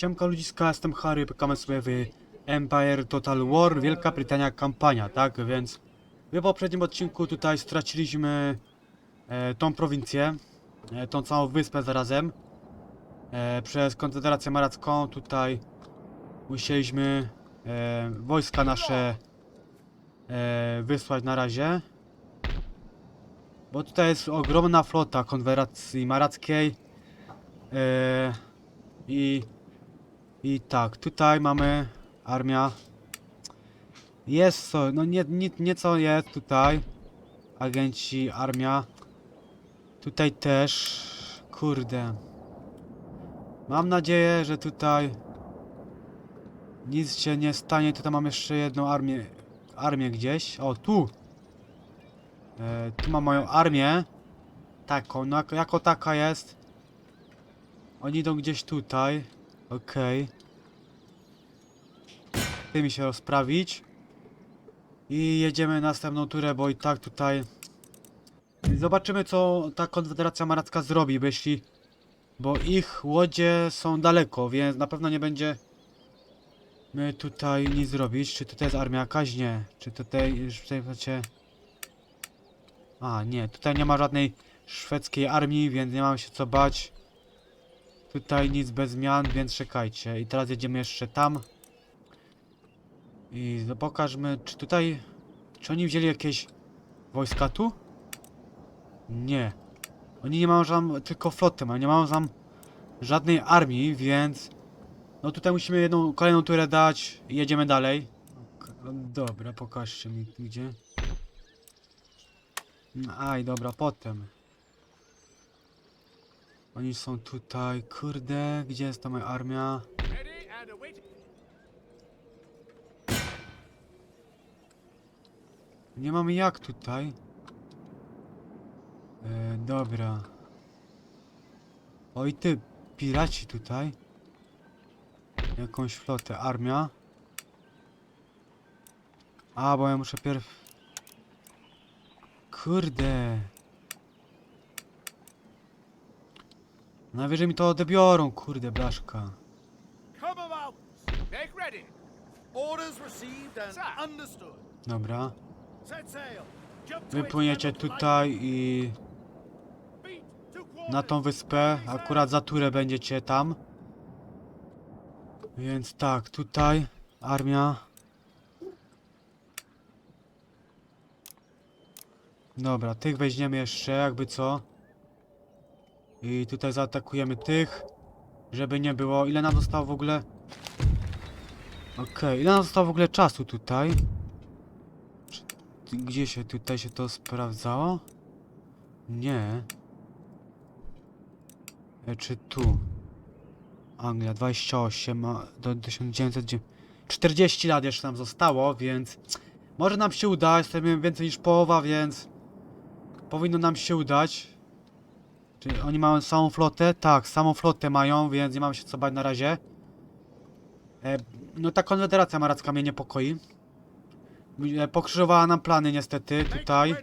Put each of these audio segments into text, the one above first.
Siemka ludziska, jestem Harry, pykamy sobie w Empire Total War, Wielka Brytania kampania, tak? Więc w poprzednim odcinku tutaj straciliśmy e, tą prowincję, e, tą całą wyspę zarazem. E, przez Konfederację Maracką tutaj musieliśmy e, wojska nasze e, wysłać na razie. Bo tutaj jest ogromna flota Konfederacji Marackiej. E, I i tak, tutaj mamy armia. Jest co, no nie, nie, nieco jest tutaj. Agenci, armia. Tutaj też. Kurde. Mam nadzieję, że tutaj nic się nie stanie. Tutaj mam jeszcze jedną armię. Armię gdzieś. O, tu. E, tu mam moją armię. Taką, no jako, jako taka jest. Oni idą gdzieś tutaj. Okej. Okay. mi się rozprawić. I jedziemy następną turę, bo i tak tutaj... Zobaczymy co ta Konfederacja Maracka zrobi, bo jeśli... Bo ich łodzie są daleko, więc na pewno nie będzie... My tutaj nic zrobić. Czy tutaj jest armia jakaś? Nie. Czy tutaj już tutaj macie... A, nie. Tutaj nie ma żadnej szwedzkiej armii, więc nie mamy się co bać. Tutaj nic bez zmian, więc czekajcie. I teraz jedziemy jeszcze tam. I no pokażmy, czy tutaj... Czy oni wzięli jakieś wojska tu? Nie. Oni nie mają żam, tylko flotę mają, nie mają tam żadnej armii, więc... No tutaj musimy jedną, kolejną turę dać i jedziemy dalej. Dobra, pokażcie mi gdzie. Aj, dobra, potem. Oni są tutaj, kurde, gdzie jest ta moja armia? Nie mamy jak tutaj. E, dobra. Oj ty, piraci tutaj. Jakąś flotę, armia. A, bo ja muszę pierw... Kurde. Najwyżej mi to odebiorą, kurde, blaszka. Dobra. Set sail. Jump to Wy it, płyniecie Admiral Light. tutaj i... Na tą wyspę. Akurat za turę będziecie tam. Więc tak, tutaj armia. Dobra, tych weźmiemy jeszcze, jakby co. I tutaj zaatakujemy tych, żeby nie było. Ile nam zostało w ogóle? Okej, ile nam zostało w ogóle czasu tutaj? Gdzie się tutaj się to sprawdzało? Nie. E, Czy tu? Anglia 28 a do 1909. 40 lat jeszcze nam zostało, więc może nam się uda. Jestem więcej niż połowa, więc powinno nam się udać. Czy oni mają samą flotę? Tak, samą flotę mają, więc nie mamy się co bać na razie. E, no ta konfederacja maracka mnie niepokoi. E, pokrzyżowała nam plany niestety tutaj.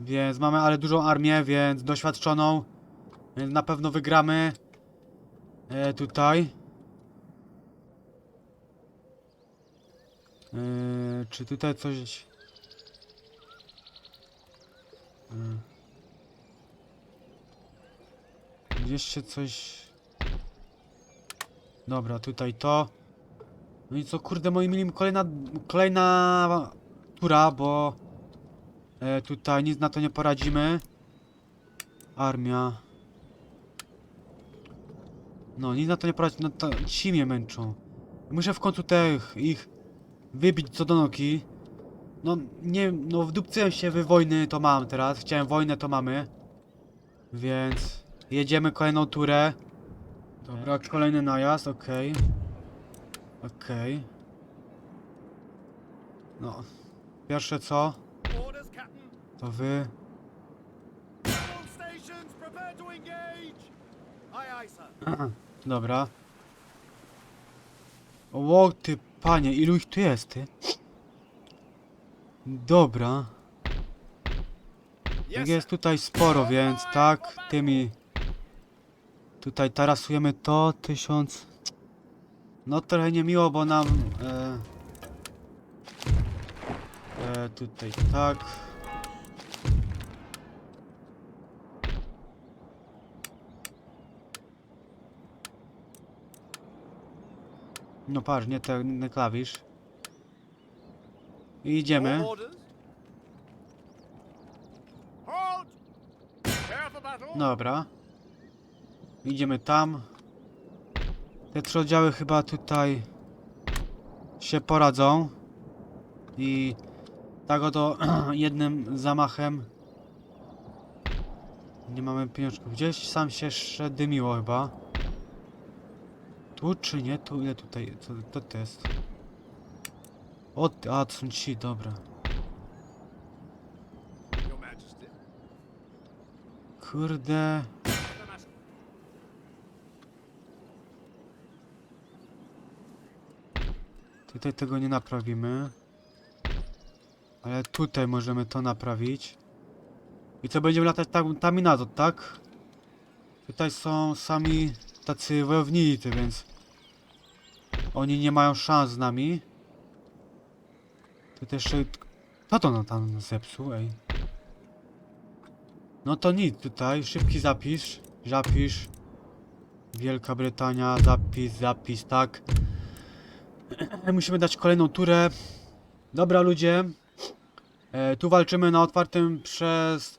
Więc mamy ale dużą armię, więc doświadczoną. Więc na pewno wygramy. E, tutaj. E, czy tutaj coś... E, się coś... Dobra, tutaj to. No i co, kurde, moi mili, kolejna, kolejna tura, bo... E, tutaj nic na to nie poradzimy. Armia. No, nic na to nie poradzi. No ci mnie męczą. Muszę w końcu tych ich wybić co do nogi. No, nie, no wdupcyłem się w wojny, to mam teraz. Chciałem wojnę, to mamy. Więc jedziemy kolejną turę. Dobra, kolejny najazd, okej. Okej. No. Pierwsze co? To wy. Dobra. O ty panie, ilu ich tu jest, ty? Dobra. Jest tutaj sporo, więc tak, tymi Tutaj tarasujemy to, tysiąc... No trochę niemiło, bo nam... E, e, tutaj tak... No patrz, nie ten klawisz. I idziemy. Dobra. Idziemy tam. Te trzy oddziały chyba tutaj się poradzą. I tak oto jednym zamachem. Nie mamy pieniążków. Gdzieś sam się jeszcze dymiło chyba. Tu czy nie? Tu ile tutaj? Co to, to jest? O, a to są ci, dobra. Kurde. Tutaj tego nie naprawimy. Ale tutaj możemy to naprawić. I co, będziemy latać tam, tam i na to, tak? Tutaj są sami tacy wojownicy, więc... Oni nie mają szans z nami. To też... Kto to tam zepsuł, ej? No to nic tutaj, szybki zapis. Zapisz. Wielka Brytania, zapis, zapis, tak. Musimy dać kolejną turę. Dobra ludzie. E, tu walczymy na otwartym przez...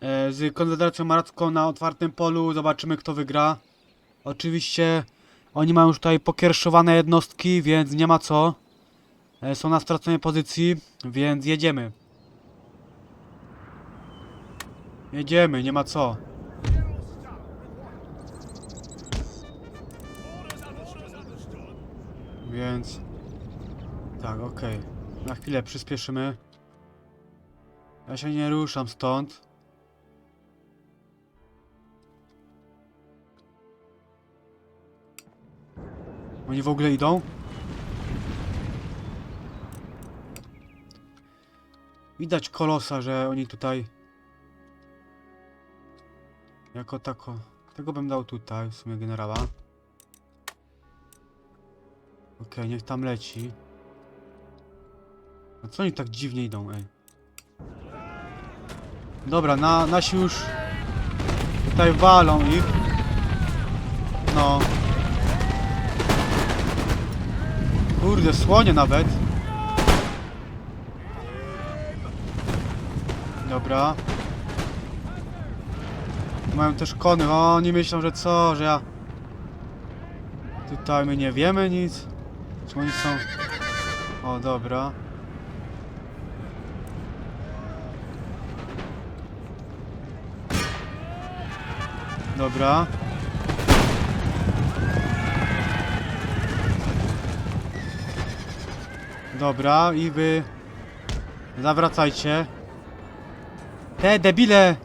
E, z Konfederacją Maracką na otwartym polu. Zobaczymy kto wygra. Oczywiście oni mają już tutaj pokierszowane jednostki, więc nie ma co. E, są na straconej pozycji, więc jedziemy. Jedziemy, nie ma co. Więc... Tak, okej. Na chwilę przyspieszymy. Ja się nie ruszam stąd. Oni w ogóle idą? Widać kolosa, że oni tutaj... Jako tako... Tego bym dał tutaj, w sumie generała. Okej, niech tam leci. A co oni tak dziwnie idą, ej? Dobra, na, nasi już tutaj walą ich. No. Kurde, słonie nawet. Dobra. Mają też kony. O, oni myślą, że co, że ja... Tutaj my nie wiemy nic. Czy oni są... O, dobra. Dobra. Dobra, i wy... Zawracajcie. Te debile!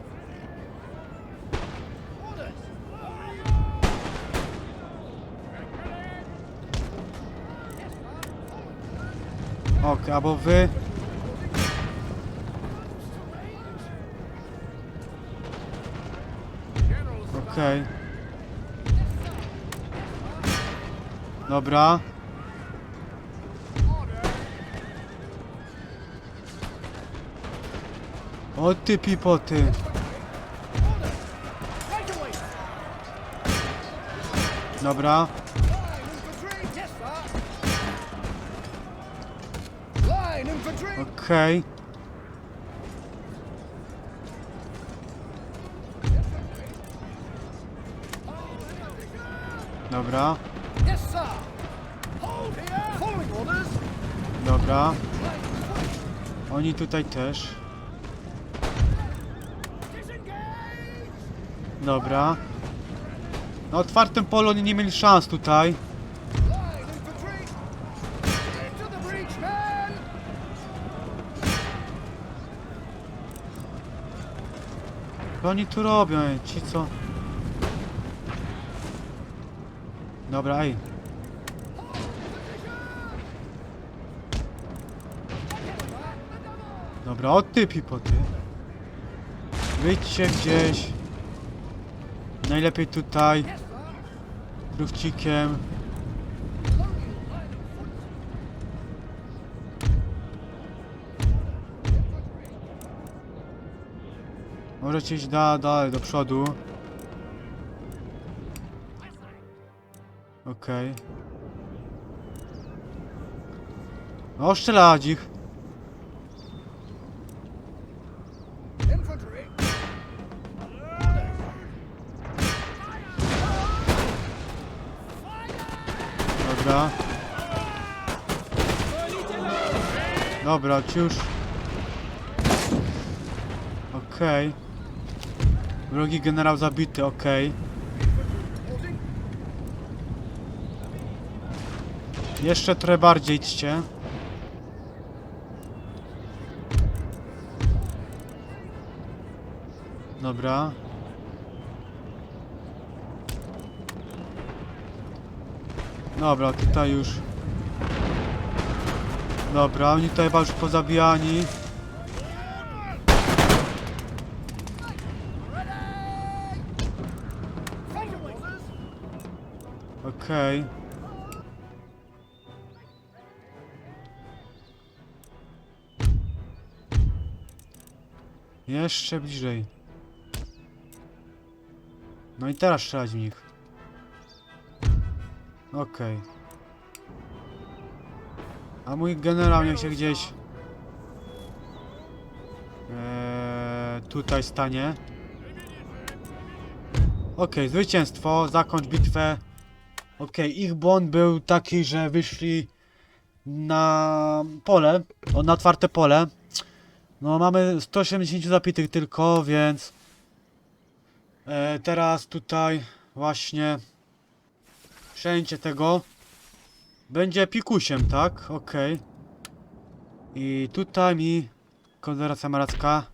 Ok, albo wy... Okej. Dobra. O ty pipoty. Dobra. Okej. Dobra! Following orders! dobra. Oni tutaj też. Dobra. Na otwartym polu oni nie mieli szans tutaj. Co oni tu robią, ej? ci co? Dobra, ej. Dobra, o ty pipoty. Wyjdźcie gdzieś. Najlepiej tutaj truchcikiem. Możecie iść da, dalej do przodu. Okej. No, strzelać ich. Dobra. Dobra, ci już. Okej. Drugi generał zabity, okej. Jeszcze trochę bardziej idźcie. Dobra. Dobra, tutaj już. Dobra, oni tutaj chyba już pozabijani. Okej. Jeszcze bliżej. No i teraz strzelać w nich. Okej. A mój generał niech się gdzieś... Eee, tutaj stanie. Okej, zwycięstwo, zakończ bitwę. Okej, ich błąd był taki, że wyszli na pole, na otwarte pole. No mamy 180 zapitych tylko, więc e, teraz tutaj właśnie przejęcie tego będzie pikusiem, tak? Okej. I tutaj mi Konfederacja Maracka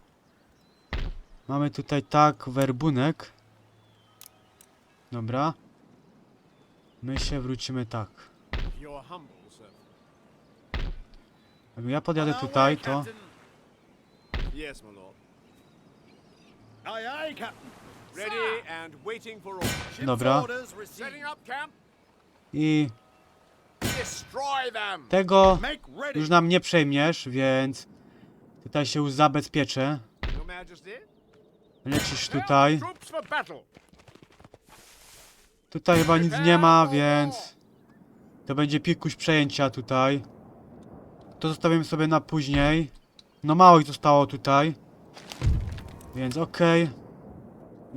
mamy tutaj tak werbunek. Dobra. My się wrócimy tak. Ja podjadę tutaj, to... Yes, my lord. Aye, aye, Captain. Ready and waiting for orders. Ship's Dobra. I tego już nam nie przejmiesz, więc... Tutaj się już zabezpieczę. Lecisz tutaj. Tutaj chyba nic nie ma, więc... To będzie pikuś przejęcia tutaj. To zostawimy sobie na później. No mało ich zostało tutaj. Więc okej.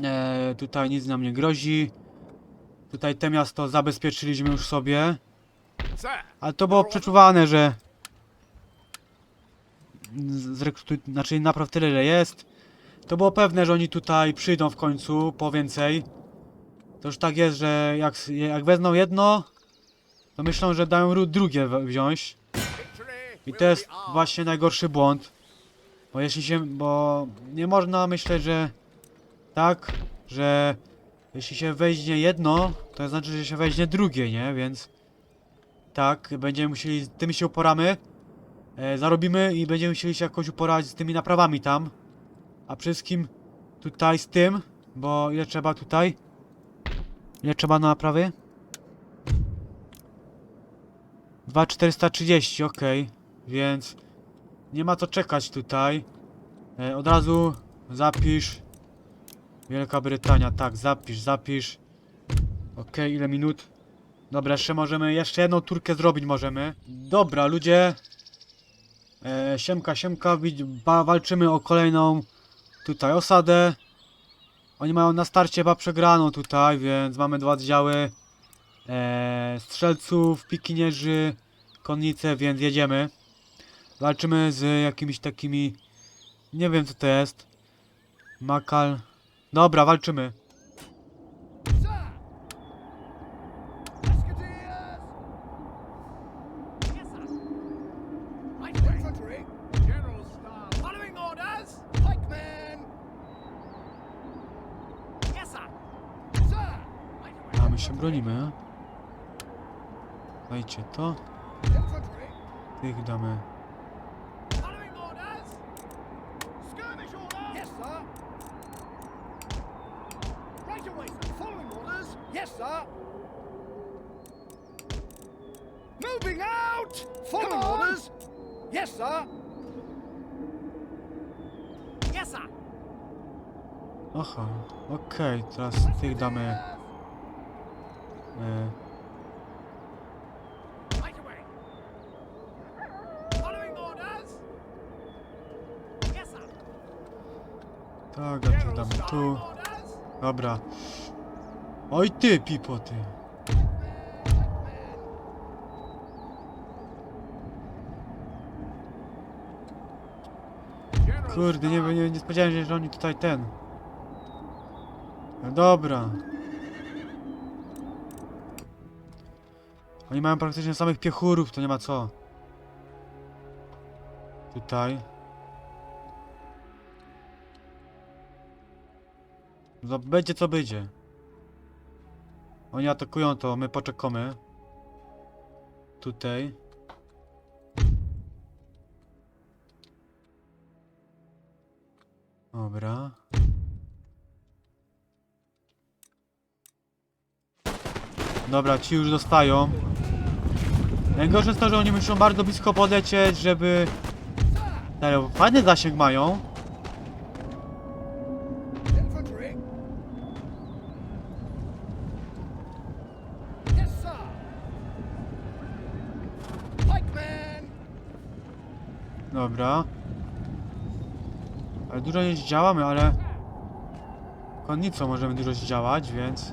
Eee, tutaj nic nam nie grozi. Tutaj te miasto zabezpieczyliśmy już sobie. Ale to było przeczuwane, że... Z, zrekrutu- znaczy naprawdę tyle, że jest. To było pewne, że oni tutaj przyjdą w końcu po więcej. To już tak jest, że jak, jak wezmą jedno, to myślą, że dają ru- drugie wziąć. I to jest właśnie najgorszy błąd. Bo jeśli się, bo nie można myśleć, że tak, że jeśli się weźmie jedno, to znaczy, że się weźmie drugie, nie? Więc tak, będziemy musieli, z tym się uporamy, e, zarobimy i będziemy musieli się jakoś uporać z tymi naprawami tam. A wszystkim tutaj z tym, bo ile trzeba tutaj? Ile trzeba na naprawy? 2430, okej. Więc nie ma co czekać tutaj. E, od razu zapisz. Wielka Brytania, tak, zapisz, zapisz. Okej, ile minut? Dobra, jeszcze możemy, jeszcze jedną turkę zrobić możemy. Dobra, ludzie. E, siemka, siemka, walczymy o kolejną tutaj osadę. Oni mają na starcie chyba przegraną tutaj, więc mamy dwa oddziały. E, strzelców, pikinierzy, konnice, więc jedziemy. Walczymy z jakimiś takimi... Nie wiem co to jest. Makal... Dobra, walczymy. pierdolimy. Dajcie to. Tych damy. Yes, sir. Moving out! Following orders! Yes, sir. Yes, sir. Aha, okej, okay, teraz tych damy tak, a General damy tu. Dobra. Oj ty, Pipo, ty. Kurde, nie, nie, nie spodziewałem się, że oni tutaj ten. No dobra. Oni mają praktycznie samych piechurów, to nie ma co. Tutaj. No, będzie co będzie. Oni atakują to, my poczekamy. Tutaj. Dobra. Dobra, ci już dostają. Najgorsze jest to, że oni muszą bardzo blisko podlecieć, żeby... Ale fajny zasięg mają. Dobra. Ale dużo nie zdziałamy, ale... Konnicą możemy dużo zdziałać, więc...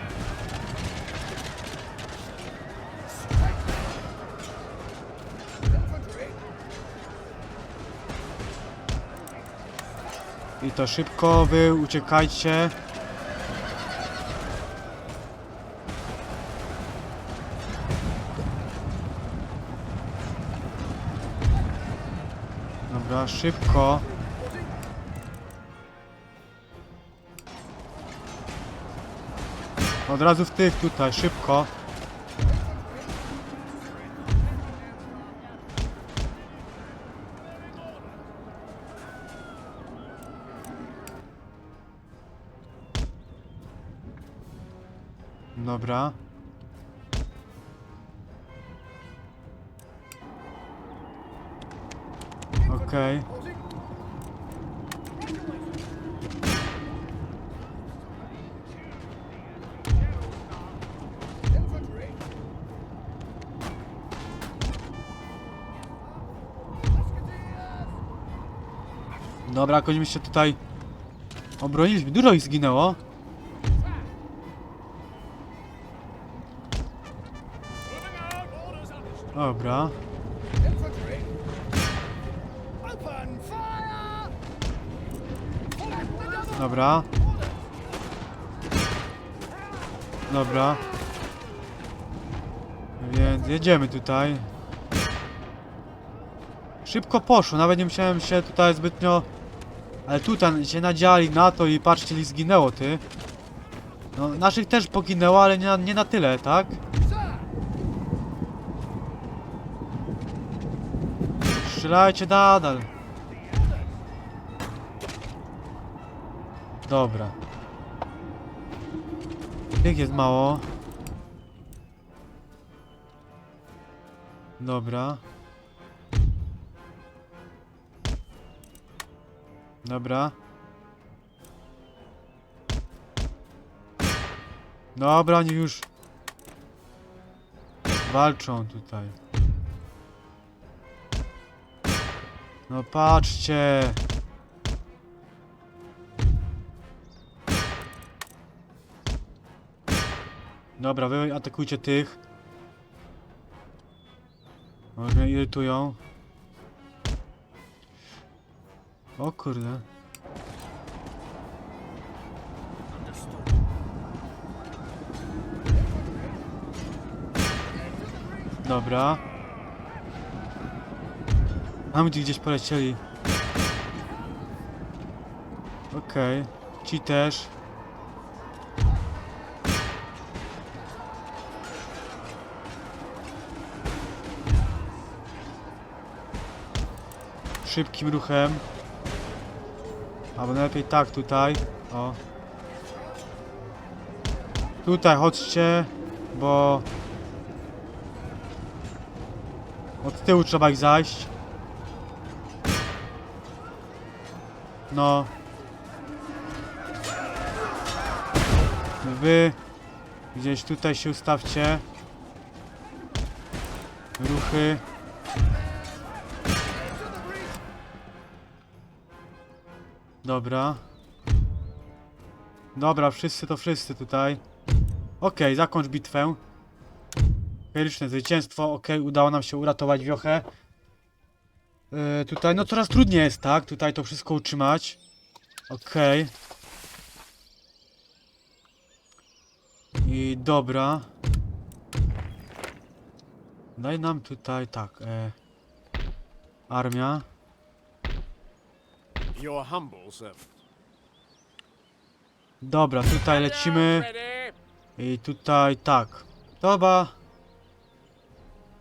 I to szybko, wy uciekajcie. Dobra, szybko. Od razu w tych tutaj, szybko. Dobra. Okej. Musketeers! Dobra, jakoś mi się tutaj obroniliśmy. Dużo ich zginęło. Dobra. Dobra. Dobra. Więc jedziemy tutaj. Szybko poszło, nawet nie musiałem się tutaj zbytnio... Ale tutaj się nadziali na to i patrzcie, li zginęło, ty. No, naszych też poginęło, ale nie na, nie na tyle, tak? Strzelajcie nadal. Dobra. Jak jest mało? Dobra. Dobra. Dobra, oni już walczą tutaj. No patrzcie. Dobra, wy atakujcie tych. Może mnie irytują. O kurde. Dobra. Tu gdzieś polecieli. Okej. Ci też. Szybkim ruchem. Albo najlepiej tak tutaj. O. Tutaj chodźcie, bo od tyłu trzeba ich zajść. No. Wy gdzieś tutaj się ustawcie. Ruchy. Dobra. Dobra, wszyscy to wszyscy tutaj. Okej, zakończ bitwę. Liczne zwycięstwo, okej, udało nam się uratować wiochę. Yy, tutaj, no coraz trudniej jest, tak? Tutaj to wszystko utrzymać. Okej. I dobra. Daj nam tutaj, tak, e, armia. Dobra, tutaj lecimy. I tutaj tak. Chyba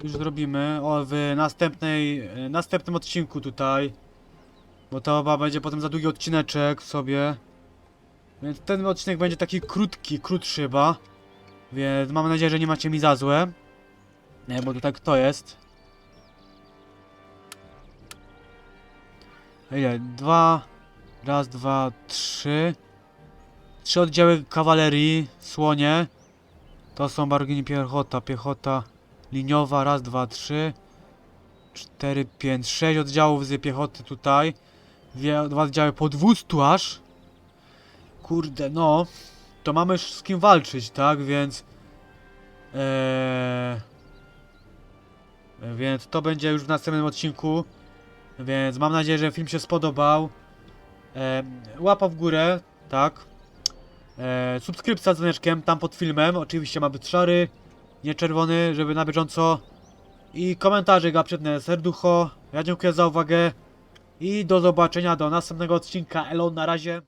już zrobimy o, w następnej, e, następnym odcinku tutaj. Bo to chyba będzie potem za długi odcineczek sobie. Więc ten odcinek będzie taki krótki, krótszy chyba. Więc mam nadzieję, że nie macie mi za złe. Nie, bo tutaj kto jest? Ile? Dwa. Raz, dwa, trzy. Trzy oddziały kawalerii, słonie. To są bargini piechota, piechota liniowa, raz, dwa, trzy, cztery, pięć, sześć oddziałów z piechoty tutaj. Dwie, dwa oddziały po 200 aż. Kurde, no. To mamy z kim walczyć, tak? Więc... Eee, więc to będzie już w następnym odcinku. Więc mam nadzieję, że film się spodobał. Eee, łapa w górę, tak? E, subskrypcja z dzwoneczkiem tam pod filmem. Oczywiście ma być szary, nie czerwony, żeby na bieżąco. I komentarze gaprzedne serducho. Ja dziękuję za uwagę. I do zobaczenia do następnego odcinka. Elo, na razie.